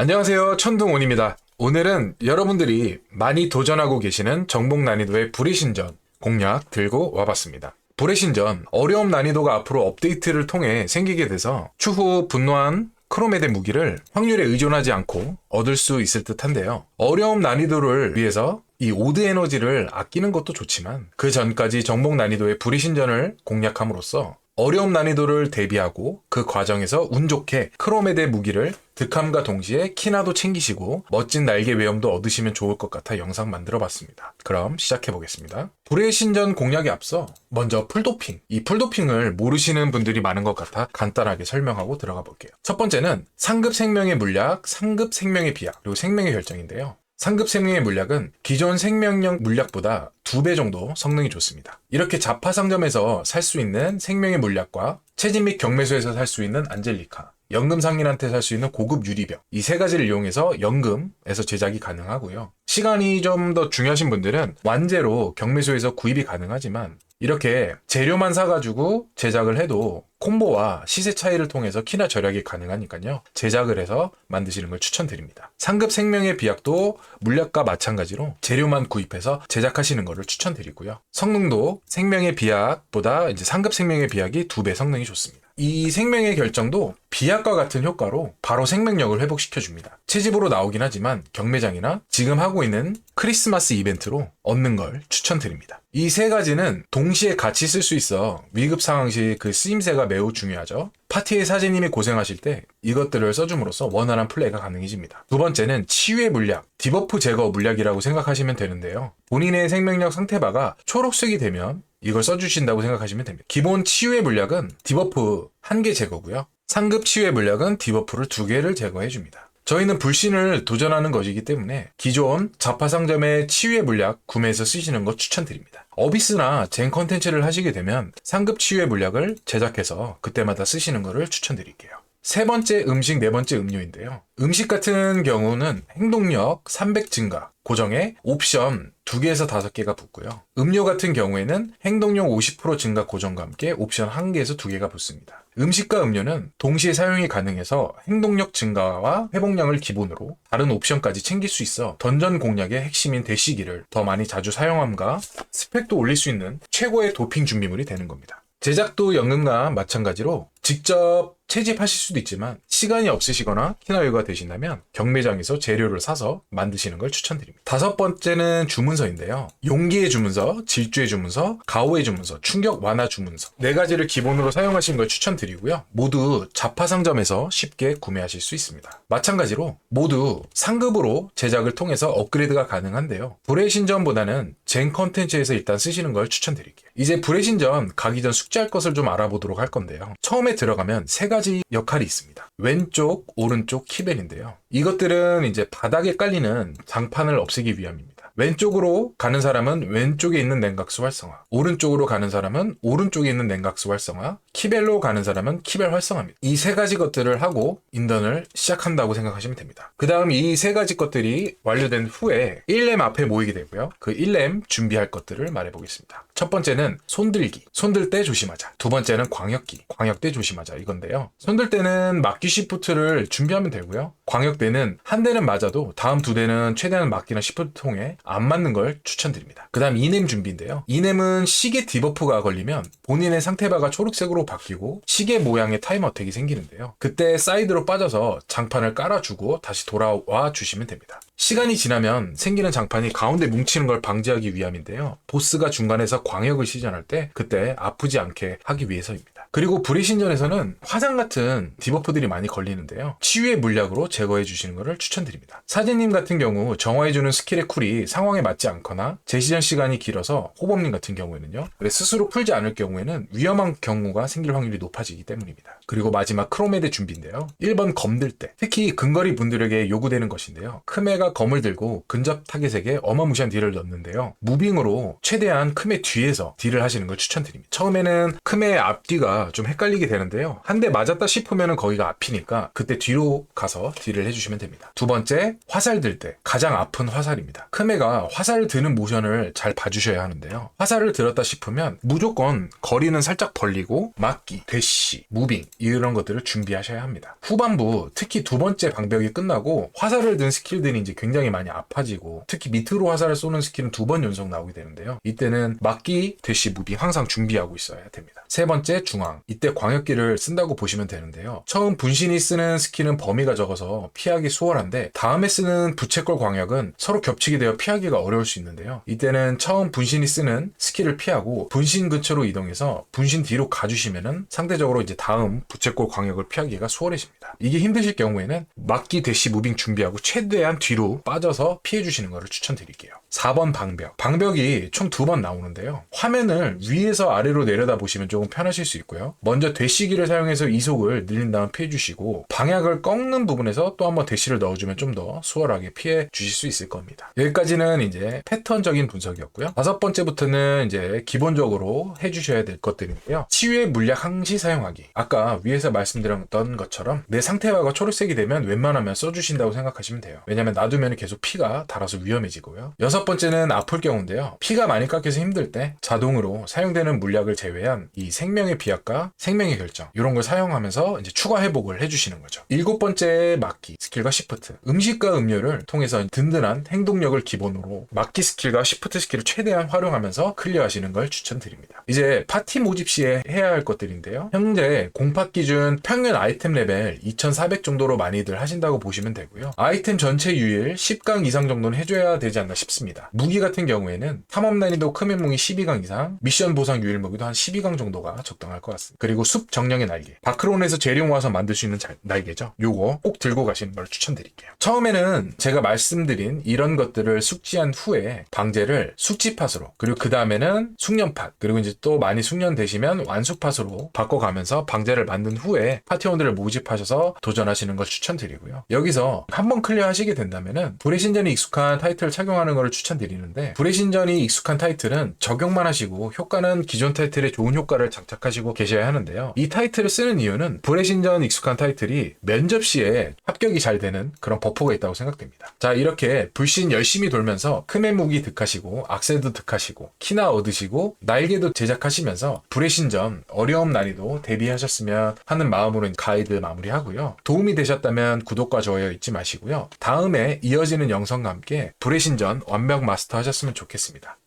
안녕하세요. 천둥온입니다. 오늘은 여러분들이 많이 도전하고 계시는 정복 난이도의 불의 신전 공략 들고 와봤습니다. 불의 신전 어려움 난이도가 앞으로 업데이트를 통해 생기게 돼서 추후 분노한 크로메데 무기를 확률에 의존하지 않고 얻을 수 있을 듯 한데요. 어려움 난이도를 위해서 이 오드 에너지를 아끼는 것도 좋지만 그 전까지 정복 난이도의 불의 신전을 공략함으로써 어려움 난이도를 대비하고 그 과정에서 운 좋게 크로메데 무기를 득함과 동시에 키나도 챙기시고 멋진 날개 외염도 얻으시면 좋을 것 같아 영상 만들어 봤습니다. 그럼 시작해 보겠습니다. 불의 신전 공략에 앞서 먼저 풀도핑. 이 풀도핑을 모르시는 분들이 많은 것 같아 간단하게 설명하고 들어가 볼게요. 첫 번째는 상급 생명의 물약, 상급 생명의 비약, 그리고 생명의 결정인데요. 상급 생명의 물약은 기존 생명력 물약보다 두 배 정도 성능이 좋습니다. 이렇게 자파 상점에서 살 수 있는 생명의 물약과 체진 및 경매소에서 살 수 있는 안젤리카, 연금 상인한테 살 수 있는 고급 유리병 이 세 가지를 이용해서 연금에서 제작이 가능하고요. 시간이 좀 더 중요하신 분들은 완제로 경매소에서 구입이 가능하지만 이렇게 재료만 사가지고 제작을 해도 콤보와 시세 차이를 통해서 키나 절약이 가능하니까요. 제작을 해서 만드시는 걸 추천드립니다. 상급 생명의 비약도 물약과 마찬가지로 재료만 구입해서 제작하시는 것을 추천드리고요. 성능도 생명의 비약보다 이제 상급 생명의 비약이 두 배 성능이 좋습니다. 이 생명의 결정도 비약과 같은 효과로 바로 생명력을 회복시켜줍니다. 채집으로 나오긴 하지만 경매장이나 지금 하고 있는 크리스마스 이벤트로 얻는 걸 추천드립니다. 이 세 가지는 동시에 같이 쓸 수 있어 위급 상황 시 그 쓰임새가 매우 중요하죠. 파티의 사제님이 고생하실 때 이것들을 써줌으로써 원활한 플레이가 가능해집니다. 두 번째는 치유의 물약, 디버프 제거 물약이라고 생각하시면 되는데요. 본인의 생명력 상태바가 초록색이 되면 이걸 써주신다고 생각하시면 됩니다. 기본 치유의 물약은 디버프 한 개 제거고요. 상급 치유의 물약은 디버프를 두 개를 제거해줍니다. 저희는 불신을 도전하는 것이기 때문에 기존 자파상점의 치유의 물약 구매해서 쓰시는 것 추천드립니다. 어비스나 젠 컨텐츠를 하시게 되면 상급 치유의 물약을 제작해서 그때마다 쓰시는 것을 추천드릴게요. 세 번째 음식, 네 번째 음료인데요. 음식 같은 경우는 행동력 300 증가, 고정에 옵션 2개에서 5개가 붙고요. 음료 같은 경우에는 행동력 50% 증가 고정과 함께 옵션 1개에서 2개가 붙습니다. 음식과 음료는 동시에 사용이 가능해서 행동력 증가와 회복량을 기본으로 다른 옵션까지 챙길 수 있어 던전 공략의 핵심인 대시기를 더 많이 자주 사용함과 스펙도 올릴 수 있는 최고의 도핑 준비물이 되는 겁니다. 제작도 연금과 마찬가지로 직접 채집하실 수도 있지만 시간이 없으시거나 키나유가 되신다면 경매장에서 재료를 사서 만드시는 걸 추천드립니다. 다섯 번째는 주문서인데요. 용기의 주문서, 질주의 주문서, 가오의 주문서, 충격 완화 주문서 네 가지를 기본으로 사용하시는 걸 추천드리고요. 모두 자파상점에서 쉽게 구매하실 수 있습니다. 마찬가지로 모두 상급으로 제작을 통해서 업그레이드가 가능한데요. 불의 신전보다는 젠 컨텐츠에서 일단 쓰시는 걸 추천드릴게요. 이제 불의 신전 가기 전 숙지할 것을 좀 알아보도록 할 건데요. 처음에 들어가면 세 가지 역할이 있습니다. 왼쪽, 오른쪽 키벨인데요. 이것들은 이제 바닥에 깔리는 장판을 없애기 위함입니다. 왼쪽으로 가는 사람은 왼쪽에 있는 냉각수 활성화, 오른쪽으로 가는 사람은 오른쪽에 있는 냉각수 활성화, 키벨로 가는 사람은 키벨 활성화입니다. 이 세 가지 것들을 하고 인던을 시작한다고 생각하시면 됩니다. 그 다음 이 세 가지 것들이 완료된 후에 1렘 앞에 모이게 되고요. 그 1렘 준비할 것들을 말해보겠습니다. 첫 번째는 손들기. 손들 때 조심하자. 두 번째는 광역기. 광역 때 조심하자. 이건데요. 손들 때는 막기 시프트를 준비하면 되고요. 광역 때는 한 대는 맞아도 다음 두 대는 최대한 막기나 시프트 통해 안 맞는 걸 추천드립니다. 그 다음 이넴 준비인데요. 이넴은 시계 디버프가 걸리면 본인의 상태바가 초록색으로 바뀌고 시계 모양의 타임 어택이 생기는데요. 그때 사이드로 빠져서 장판을 깔아주고 다시 돌아와 주시면 됩니다. 시간이 지나면 생기는 장판이 가운데 뭉치는 걸 방지하기 위함인데요. 보스가 중간에서 광역을 시전할 때 그때 아프지 않게 하기 위해서입니다. 그리고 불의 신전에서는 화상 같은 디버프들이 많이 걸리는데요. 치유의 물약으로 제거해 주시는 것을 추천드립니다. 사제님 같은 경우 정화해주는 스킬의 쿨이 상황에 맞지 않거나 재시전 시간이 길어서 호범님 같은 경우에는요. 스스로 풀지 않을 경우에는 위험한 경우가 생길 확률이 높아지기 때문입니다. 그리고 마지막 크로메드 준비인데요. 1번 검들 때 특히 근거리 분들에게 요구되는 것인데요. 크메가 검을 들고 근접 타겟에게 어마무시한 딜을 넣는데요. 무빙으로 최대한 크메 뒤에서 딜을 하시는 걸 추천드립니다. 처음에는 크메의 앞뒤가 좀 헷갈리게 되는데요. 한 대 맞았다 싶으면 거기가 앞이니까 그때 뒤로 가서 딜을 해주시면 됩니다. 두 번째, 화살 들 때 가장 아픈 화살입니다. 크메가 화살을 드는 모션을 잘 봐주셔야 하는데요. 화살을 들었다 싶으면 무조건 거리는 살짝 벌리고 막기, 대시, 무빙 이런 것들을 준비하셔야 합니다. 후반부 특히 두 번째 방벽이 끝나고 화살을 든 스킬들이 이제 굉장히 많이 아파지고 특히 밑으로 화살을 쏘는 스킬은 두 번 연속 나오게 되는데요. 이때는 막기, 대시, 무빙 항상 준비하고 있어야 됩니다. 세 번째 중앙. 이때 광역기를 쓴다고 보시면 되는데요. 처음 분신이 쓰는 스킬은 범위가 적어서 피하기 수월한데 다음에 쓰는 부채꼴 광역은 서로 겹치게 되어 피하기가 어려울 수 있는데요. 이때는 처음 분신이 쓰는 스킬을 피하고 분신 근처로 이동해서 분신 뒤로 가주시면은 상대적으로 이제 다음 부채꼴 광역을 피하기가 수월해집니다. 이게 힘드실 경우에는 막기 대시 무빙 준비하고 최대한 뒤로 빠져서 피해 주시는 것을 추천드릴게요. 4번 방벽. 방벽이 총 두 번 나오는데요. 화면을 위에서 아래로 내려다 보시면 조금 편하실 수 있고요. 먼저 대시기를 사용해서 이속을 늘린 다음 피해 주시고 방향을 꺾는 부분에서 또 한번 대시를 넣어주면 좀 더 수월하게 피해 주실 수 있을 겁니다. 여기까지는 이제 패턴적인 분석이었고요. 다섯 번째부터는 이제 기본적으로 해주셔야 될 것들인데요. 치유의 물약 항시 사용하기. 아까 위에서 말씀드렸던 것처럼 내 상태화가 초록색이 되면 웬만하면 써주신다고 생각하시면 돼요. 왜냐면 놔두면 계속 피가 달아서 위험해지고요. 여섯 번째는 아플 경우인데요. 피가 많이 깎여서 힘들 때 자동으로 사용되는 물약을 제외한 이 생명의 비약과 생명의 결정 이런 걸 사용하면서 이제 추가 회복을 해주시는 거죠. 일곱 번째 막기 스킬과 시프트. 음식과 음료를 통해서 든든한 행동력을 기본으로 막기 스킬과 시프트 스킬을 최대한 활용하면서 클리어하시는 걸 추천드립니다. 이제 파티 모집 시에 해야 할 것들인데요. 현재 공팟 기준 평균 아이템 레벨 2400 정도로 많이들 하신다고 보시면 되고요. 아이템 전체 유일 10강 이상 정도는 해줘야 되지 않나 싶습니다. 무기 같은 경우에는 탐험 난이도 크맨무기 12강 이상, 미션 보상 유일 무기도 한 12강 정도가 적당할 것 같습니다. 그리고 숲 정령의 날개. 바크론에서 재료 모아서 만들 수 있는 잘- 날개죠. 요거 꼭 들고 가시는 걸 추천드릴게요. 처음에는 제가 말씀드린 이런 것들을 숙지한 후에 방제를 숙지팟으로 그리고 그 다음에는 숙련팟 그리고 이제 또 많이 숙련되시면 완숙팟으로 바꿔가면서 방제를 만든 후에 파티원들을 모집하셔서 도전하시는 걸 추천드리고요. 여기서 한번 클리어 하시게 된다면은 불의 신전이 익숙한 타이틀을 착용하는 것을 추천 드리는데 불의 신전이 익숙한 타이틀은 적용만 하시고 효과는 기존 타이틀에 좋은 효과를 장착하시고 계셔야 하는데요. 이 타이틀을 쓰는 이유는 불의 신전 익숙한 타이틀이 면접 시에 합격이 잘 되는 그런 버프가 있다고 생각됩니다. 자 이렇게 불신 열심히 돌면서 크맨 무기 득하시고 악세도 득하시고 키나 얻으시고 날개도 제작하시면서 불의 신전 어려움 난이도 대비하셨으면 하는 마음으로 가이드 마무리하고요. 도움이 되셨다면 구독과 좋아요 잊지 마시고요. 다음에 이어지는 영상과 함께 불의 신전 완벽 마스터 하셨으면 좋겠습니다.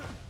Turn.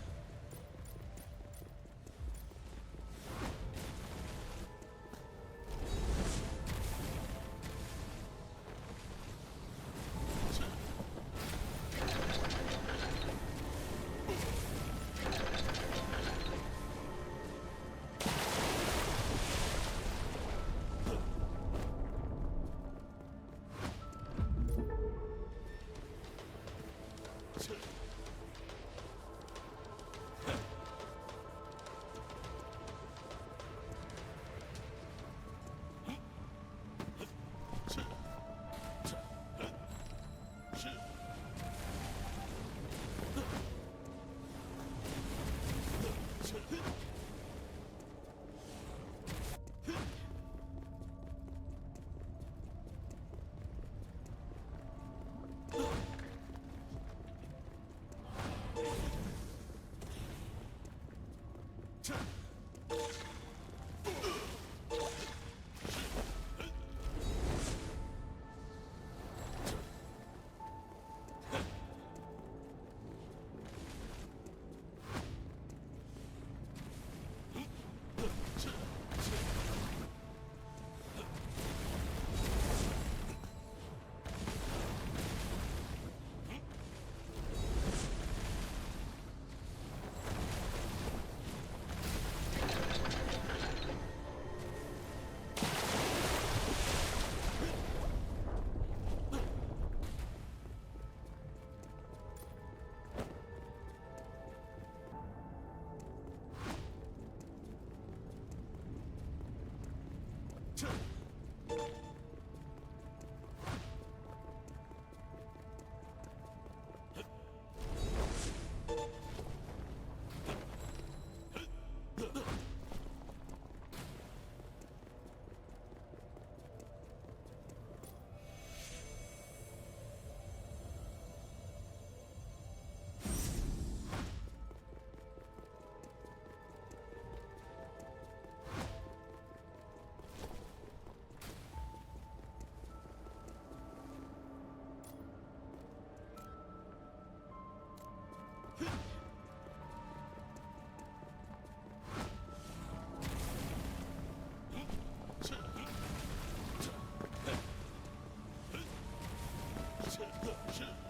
Shit.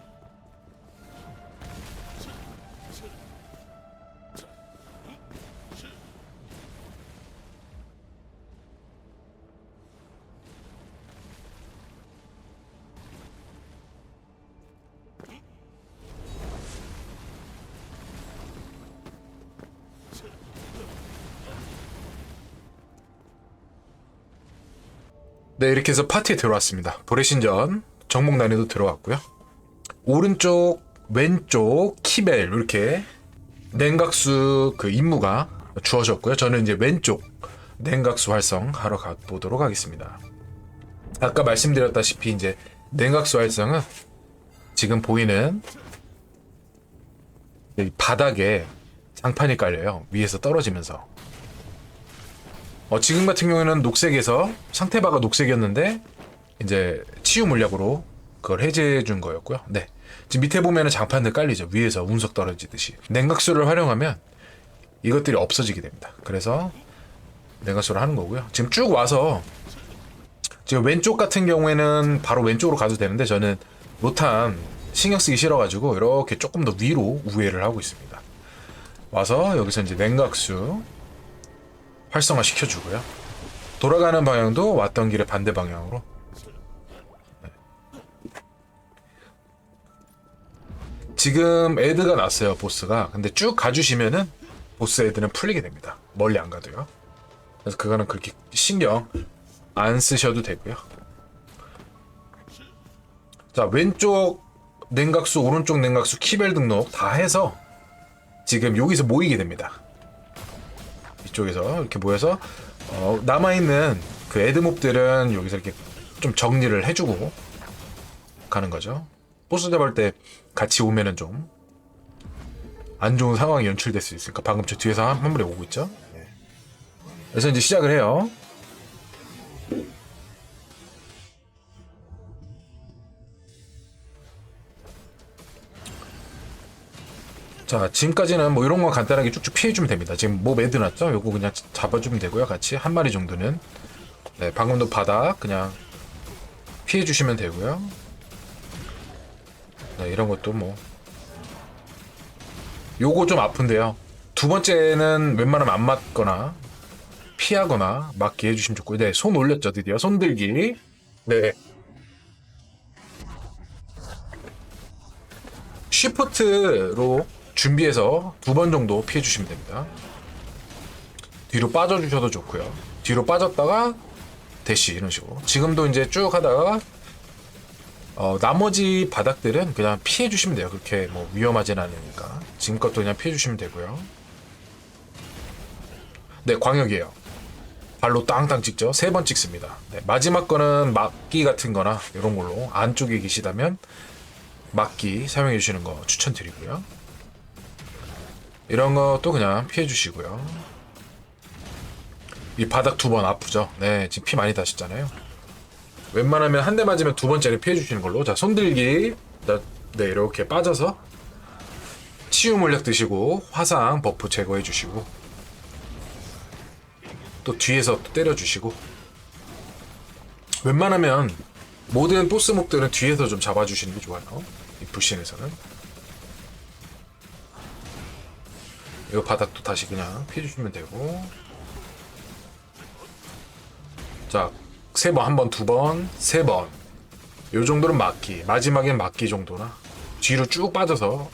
네, 이렇게 해서 파티에 들어왔습니다. 보레신전 정목 난이도 들어왔고요. 오른쪽, 왼쪽 키벨 이렇게 냉각수 그 임무가 주어졌고요. 저는 이제 왼쪽 냉각수 활성 하러 가보도록 하겠습니다. 아까 말씀드렸다시피 이제 냉각수 활성은 지금 보이는 이 바닥에 장판이 깔려요. 위에서 떨어지면서. 어, 지금 같은 경우에는 녹색에서 상태바가 녹색이었는데 이제 치유 물약으로 그걸 해제해 준 거였고요. 네. 지금 밑에 보면은 장판들 깔리죠. 위에서 운석 떨어지듯이. 냉각수를 활용하면 이것들이 없어지게 됩니다. 그래서 냉각수를 하는 거고요. 지금 쭉 와서 지금 왼쪽 같은 경우에는 바로 왼쪽으로 가도 되는데 저는 로탄 신경 쓰기 싫어가지고 이렇게 조금 더 위로 우회를 하고 있습니다. 와서 여기서 이제 냉각수 활성화 시켜주고요. 돌아가는 방향도 왔던 길의 반대 방향으로. 네. 지금 애드가 났어요, 보스가. 근데 쭉 가주시면은 보스 애드는 풀리게 됩니다. 멀리 안 가도요. 그래서 그거는 그렇게 신경 안 쓰셔도 되고요. 자, 왼쪽 냉각수, 오른쪽 냉각수, 키벨 등록 다 해서 지금 여기서 모이게 됩니다. 이쪽에서 이렇게 모여서 어, 남아있는 그 애드몹들은 여기서 이렇게 좀 정리를 해주고 가는 거죠. 보스 잡을 때 같이 오면은 좀 안 좋은 상황이 연출될 수 있으니까 방금 저 뒤에서 한, 한 마리 오고 있죠. 네. 그래서 이제 시작을 해요. 자, 지금까지는 뭐 이런 거 간단하게 쭉쭉 피해주면 됩니다. 지금 뭐 매드 났죠? 요거 그냥 잡아주면 되고요. 같이 한 마리 정도는. 네, 방금도 바닥 그냥 피해주시면 되고요. 네, 이런 것도 뭐. 요거 좀 아픈데요. 두 번째는 웬만하면 안 맞거나 피하거나 맞게 해주시면 좋고요. 네, 손 올렸죠, 드디어. 손 들기. 네. 쉬프트로 준비해서 두 번 정도 피해 주시면 됩니다. 뒤로 빠져 주셔도 좋고요. 뒤로 빠졌다가 대시 이런 식으로. 지금도 이제 쭉 하다가 어, 나머지 바닥들은 그냥 피해 주시면 돼요. 그렇게 뭐 위험하진 않으니까. 지금 것도 그냥 피해 주시면 되고요. 네, 광역이에요. 발로 땅땅 찍죠. 세 번 찍습니다. 네, 마지막 거는 막기 같은 거나 이런 걸로 안쪽에 계시다면 막기 사용해 주시는 거 추천드리고요. 이런 것도 그냥 피해 주시고요. 이 바닥 두 번 아프죠? 네, 지금 피 많이 다셨잖아요. 웬만하면 한 대 맞으면 두 번째를 피해 주시는 걸로. 자, 손들기. 자, 네, 이렇게 빠져서 치유 물약 드시고 화상 버프 제거해 주시고 또 뒤에서 또 때려 주시고 웬만하면 모든 보스 목들은 뒤에서 좀 잡아 주시는 게 좋아요. 이 불신에서는. 이 바닥도 다시 그냥 피해주시면 되고. 자 세 번 한 번 두 번 세 번. 요 정도는 막기. 마지막엔 막기 정도나. 뒤로 쭉 빠져서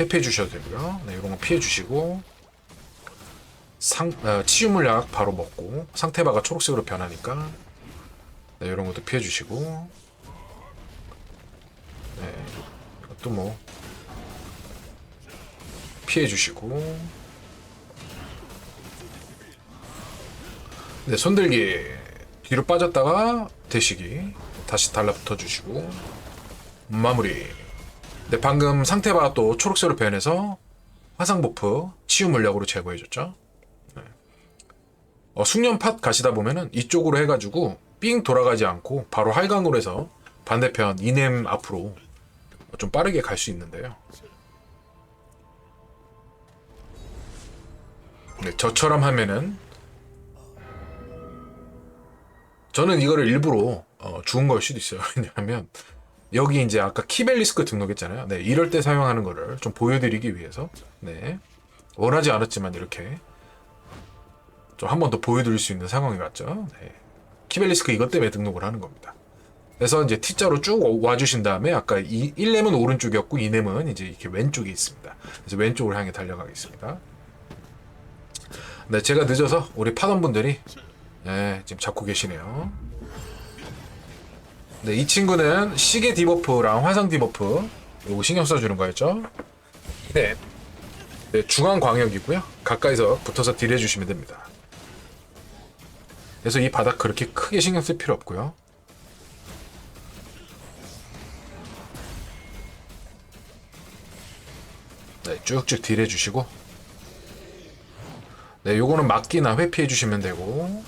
회피해 주셔도 되고요. 네 이런 거 피해 주시고. 상 어, 치유 물약 바로 먹고. 상태 바가 초록색으로 변하니까. 네 이런 것도 피해 주시고. 네 이것도 뭐 피해 주시고. 네 손들기 뒤로 빠졌다가 대시기 다시 달라붙어 주시고. 마무리. 네 방금 상태가 또 초록색으로 변해서 화상 버프 치유 물약으로 제거해 줬죠. 네. 어, 숙련팟 가시다 보면은 이쪽으로 해가지고 삥 돌아가지 않고 바로 활강으로 해서 반대편 이넴 앞으로 좀 빠르게 갈 수 있는데요 네, 저처럼 하면은 저는 이거를 일부러 어, 죽은 걸 수도 있어요. 왜냐하면 여기 이제 아까 키벨리스크 등록했잖아요. 네, 이럴 때 사용하는 거를 좀 보여드리기 위해서 네 원하지 않았지만 이렇게 좀 한 번 더 보여드릴 수 있는 상황이 왔죠. 네. 키벨리스크 이것 때문에 등록을 하는 겁니다. 그래서 이제 T자로 쭉 와주신 다음에 아까 이 1렘은 오른쪽이었고 2렘은 이제 이렇게 왼쪽에 있습니다. 그래서 왼쪽을 향해 달려가겠습니다. 네, 제가 늦어서 우리 파던분들이 네, 지금 잡고 계시네요. 네, 이 친구는 시계 디버프랑 화상 디버프 요거 신경 써주는 거였죠. 네. 네, 중앙 광역이고요. 가까이서 붙어서 딜 해주시면 됩니다. 그래서 이 바닥 그렇게 크게 신경 쓸 필요 없고요. 네, 쭉쭉 딜 해주시고 네, 요거는 막기나 회피해 주시면 되고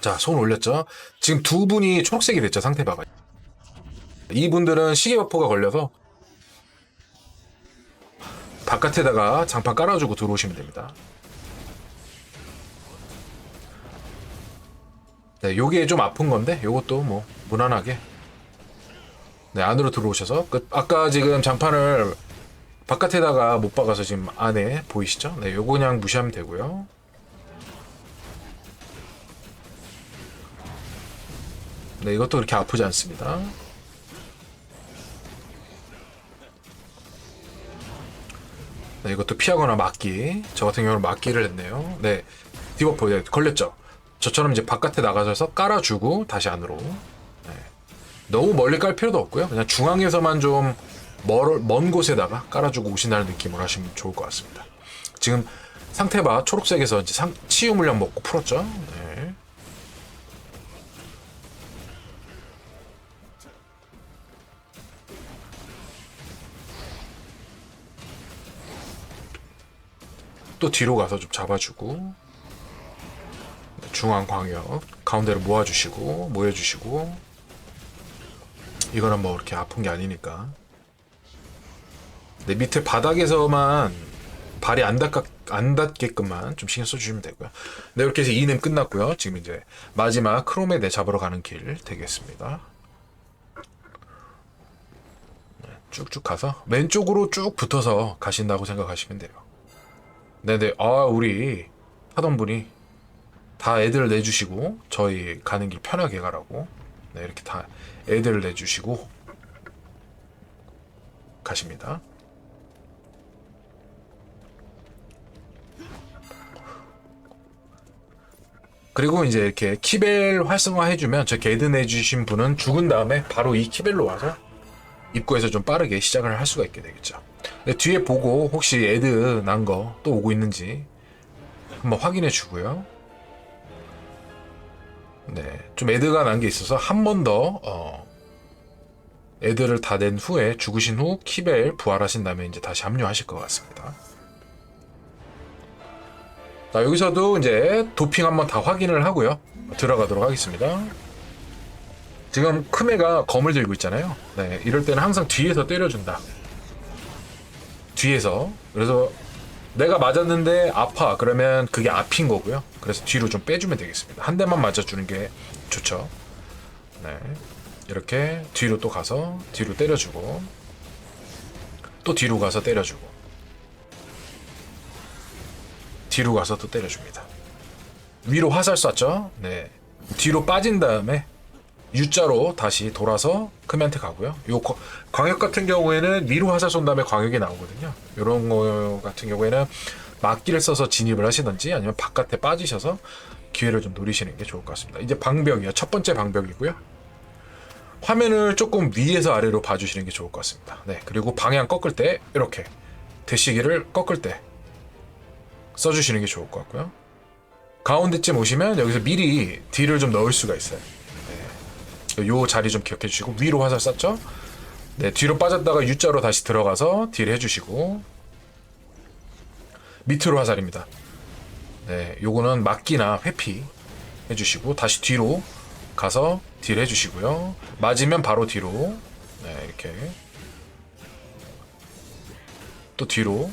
자, 손 올렸죠? 지금 두 분이 초록색이 됐죠, 상태 봐봐. 이분들은 시계 버퍼가 걸려서 바깥에다가 장판 깔아주고 들어오시면 됩니다. 네, 요게 좀 아픈 건데, 요것도 뭐, 무난하게. 네, 안으로 들어오셔서, 그, 아까 지금 장판을 바깥에다가 못 박아서 지금 안에 보이시죠? 네, 요거 그냥 무시하면 되고요. 네, 이것도 그렇게 아프지 않습니다. 네, 이것도 피하거나 막기. 저 같은 경우는 막기를 했네요. 네, 디버프 네, 걸렸죠. 저처럼 이제 바깥에 나가셔서 깔아주고 다시 안으로. 네. 너무 멀리 깔 필요도 없고요. 그냥 중앙에서만 좀 멀, 먼 곳에다가 깔아주고 오신다는 느낌으로 하시면 좋을 것 같습니다. 지금 상태 봐 초록색에서 이제 상, 치유 물량 먹고 풀었죠. 네. 또 뒤로 가서 좀 잡아주고 중앙 광역 가운데로 모아주시고 모여주시고 이거는 뭐 그렇게 아픈 게 아니니까 네, 밑에 바닥에서만 발이 안 닿게, 안 닿게끔만 좀 신경 써주시면 되고요. 네, 이렇게 해서 2는 끝났고요. 지금 이제 마지막 크로메데 잡으러 가는 길 되겠습니다. 네, 쭉쭉 가서 왼쪽으로 쭉 붙어서 가신다고 생각하시면 돼요. 네네, 아, 우리 하던 분이 다 애들 내주시고 저희 가는 길 편하게 가라고 네, 이렇게 다 애들 내주시고 가십니다. 그리고 이제 이렇게 키벨 활성화 해주면 저 게드 내주신 분은 죽은 다음에 바로 이 키벨로 와서 입구에서 좀 빠르게 시작을 할 수가 있게 되겠죠. 뒤에 보고 혹시 애드 난 거 또 오고 있는지 한번 확인해 주고요. 네, 좀 애드가 난 게 있어서 한 번더 어, 애드를 다낸 후에 죽으신 후 키벨 부활하신 다음에 이제 다시 합류하실 것 같습니다. 자, 여기서도 이제 도핑 한번 다 확인을 하고요. 들어가도록 하겠습니다. 지금 크메가 검을 들고 있잖아요. 네, 이럴 때는 항상 뒤에서 때려준다. 뒤에서. 그래서 내가 맞았는데 아파. 그러면 그게 앞인 거고요. 그래서 뒤로 좀 빼주면 되겠습니다. 한 대만 맞아주는 게 좋죠. 네. 이렇게 뒤로 또 가서 뒤로 때려주고 또 뒤로 가서 때려주고 뒤로 가서 또 때려줍니다. 위로 화살 쐈죠? 네. 뒤로 빠진 다음에 U자로 다시 돌아서 크메한테 가고요. 요 거- 광역 같은 경우에는 위로 화살 쏜 다음에 광역이 나오거든요. 이런 거 같은 경우에는 막기를 써서 진입을 하시든지 아니면 바깥에 빠지셔서 기회를 좀 노리시는 게 좋을 것 같습니다. 이제 방벽이요. 첫 번째 방벽이고요. 화면을 조금 위에서 아래로 봐주시는 게 좋을 것 같습니다. 네. 그리고 방향 꺾을 때 이렇게 대시기를 꺾을 때 써주시는 게 좋을 것 같고요. 가운데쯤 오시면 여기서 미리 딜을 좀 넣을 수가 있어요. 네. 요 자리 좀 기억해 주시고 위로 화살 쐈죠? 네, 뒤로 빠졌다가 U자로 다시 들어가서 딜 해주시고 밑으로 화살입니다. 네, 요거는 막기나 회피 해주시고 다시 뒤로 가서 딜 해주시고요. 맞으면 바로 뒤로 네, 이렇게 또 뒤로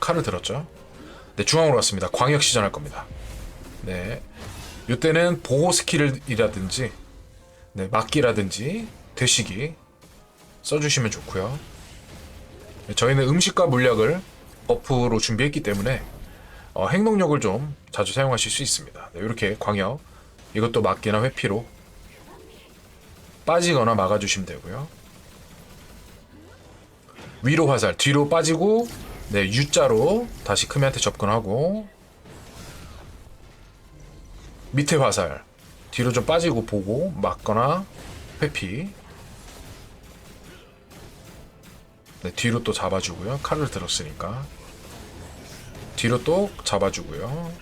칼을 들었죠. 네, 중앙으로 갔습니다. 광역 시 전할 겁니다. 네. 이때는 보호 스킬이라든지 네, 막기라든지 되시기 써주시면 좋고요. 네, 저희는 음식과 물약을 버프로 준비했기 때문에 어, 행동력을 좀 자주 사용하실 수 있습니다. 네, 이렇게 광역 이것도 막기나 회피로 빠지거나 막아주시면 되고요. 위로 화살 뒤로 빠지고 네 U자로 다시 크미한테 접근하고 밑에 화살 뒤로 좀 빠지고 보고 막거나 회피. 네 뒤로 또 잡아주고요. 칼을 들었으니까. 뒤로 또 잡아주고요.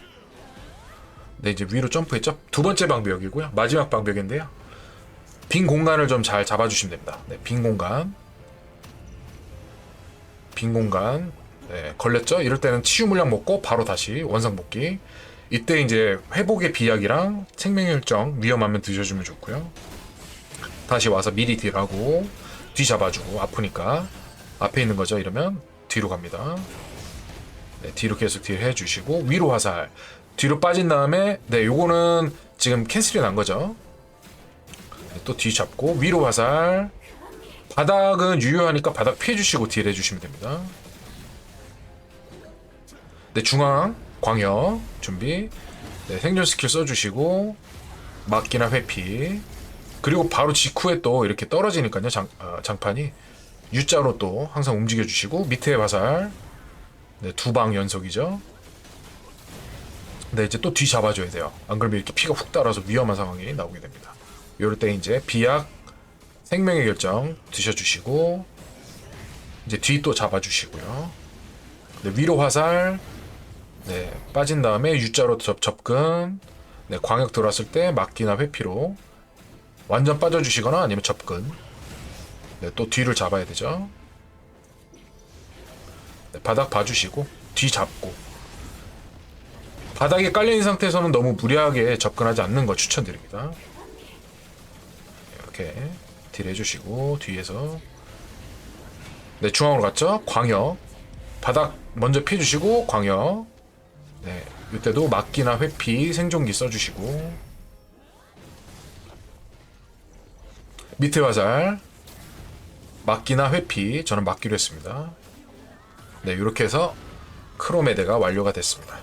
네 이제 위로 점프했죠? 두 번째 방벽이고요. 마지막 방벽인데요. 빈 공간을 좀 잘 잡아주시면 됩니다. 네, 빈 공간. 빈 공간 네, 걸렸죠? 이럴 때는 치유 물약 먹고 바로 다시 원상 복귀. 이때 이제 회복의 비약이랑 생명혈정 위험하면 드셔주면 좋고요. 다시 와서 미리 딜하고 뒤 잡아주고 아프니까 앞에 있는 거죠. 이러면 뒤로 갑니다. 네, 뒤로 계속 딜 해 주시고 위로 화살 뒤로 빠진 다음에 네 요거는 지금 캔슬이 난 거죠. 네, 또뒤 잡고 위로 화살 바닥은 유효하니까 바닥 피해 주시고 딜 해 주시면 됩니다. 네, 중앙 광역 준비. 네, 생존 스킬 써주시고 막기나 회피. 그리고 바로 직후에 또 이렇게 떨어지니까요 장, 아, 장판이 U자로 또 항상 움직여주시고 밑에 화살 네, 두 방 연속이죠. 네 이제 또 뒤 잡아줘야 돼요. 안 그러면 이렇게 피가 훅 따라서 위험한 상황이 나오게 됩니다. 이럴 때 이제 비약 생명의 결정 드셔주시고 이제 뒤 또 잡아주시고요. 네, 위로 화살 네, 빠진 다음에 U자로 접, 접근. 네, 광역 들어왔을 때 막기나 회피로 완전 빠져주시거나 아니면 접근. 네, 또 뒤를 잡아야 되죠. 네, 바닥 봐주시고 뒤 잡고. 바닥에 깔려있는 상태에서는 너무 무리하게 접근하지 않는 거 추천드립니다. 이렇게 딜 해주시고 뒤에서. 네 중앙으로 갔죠? 광역. 바닥 먼저 피해주시고 광역 네. 이때도 막기나 회피 생존기 써주시고. 밑에 화살. 막기나 회피. 저는 막기로 했습니다. 네 이렇게 해서 크로메데가 완료가 됐습니다